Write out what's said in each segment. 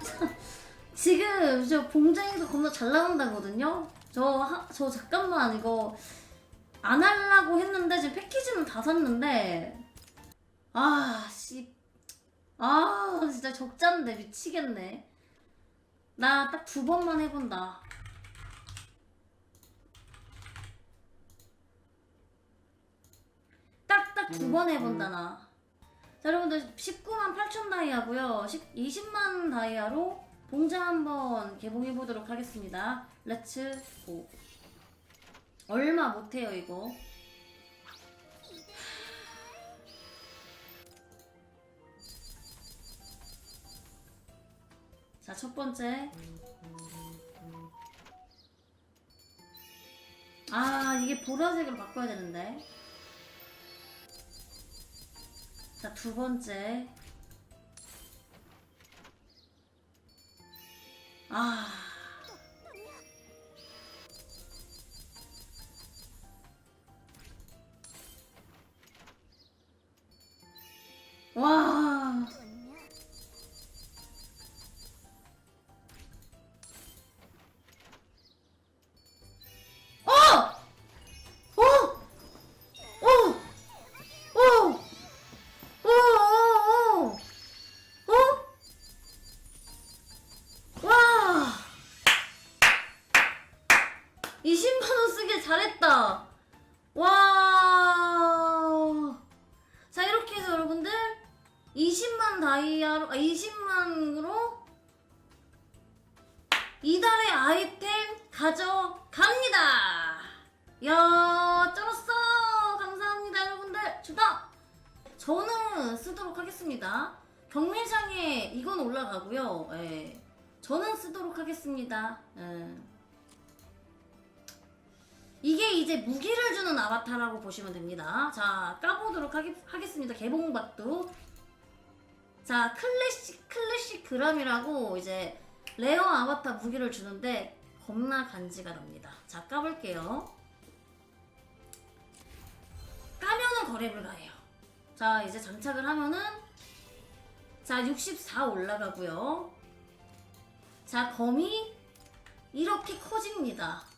지금 저 봉장이도 겁나 잘 나온다거든요. 저, 하, 저 잠깐만 이거 안 하려고 했는데 지금 패키지는 다 샀는데 아 씨. 아 진짜 적자인데 미치겠네. 나 딱 두 번만 해본다. 딱 딱 두 번 해본다 나. 자 여러분들 19만 8천 다이아고요. 10, 20만 다이아로 봉자 한번 개봉해 보도록 하겠습니다. 렛츠 고. 얼마 못해요 이거. 자 첫 번째. 아 이게 보라색으로 바꿔야 되는데. 자, 두 번째. 아. 와. 잘했다. 와. 자, 이렇게 해서 여러분들 20만 다이아로, 아, 20만으로 이달의 아이템 가져갑니다. 야, 쩔었어. 감사합니다, 여러분들. 주다. 저는 쓰도록 하겠습니다. 경매장에 이건 올라가고요. 예. 저는 쓰도록 하겠습니다. 예. 이게 이제 무기를 주는 아바타라고 보시면 됩니다. 자, 까보도록 하겠, 하겠습니다. 개봉박도. 자, 클래식, 클래식 그람이라고 이제 레어 아바타 무기를 주는데 겁나 간지가 납니다. 자, 까볼게요. 까면은 거래 불가해요. 자, 이제 장착을 하면은 자, 64 올라가고요. 자, 검이 이렇게 커집니다.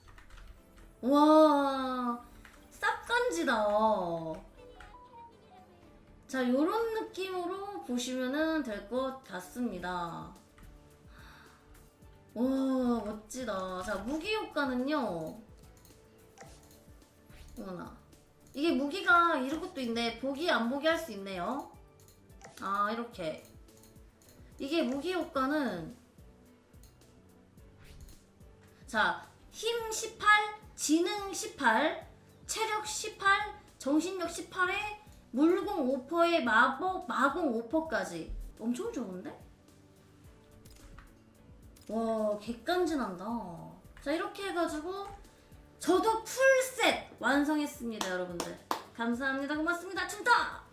와, 쌉간지다. 자, 요런 느낌으로 보시면은 될것 같습니다. 와, 멋지다. 자, 무기 효과는요. 어머나. 이게 무기가 이런 것도 있네. 보기 안 보기 할 수 있네요. 아 이렇게. 이게 무기 효과는 자, 힘 18, 지능 18, 체력 18, 정신력 18에 물공 5%에 마법 마공 5%까지. 엄청 좋은데? 와, 객간지 난다. 자, 이렇게 해가지고 저도 풀셋 완성했습니다, 여러분들. 감사합니다. 고맙습니다. 춘타!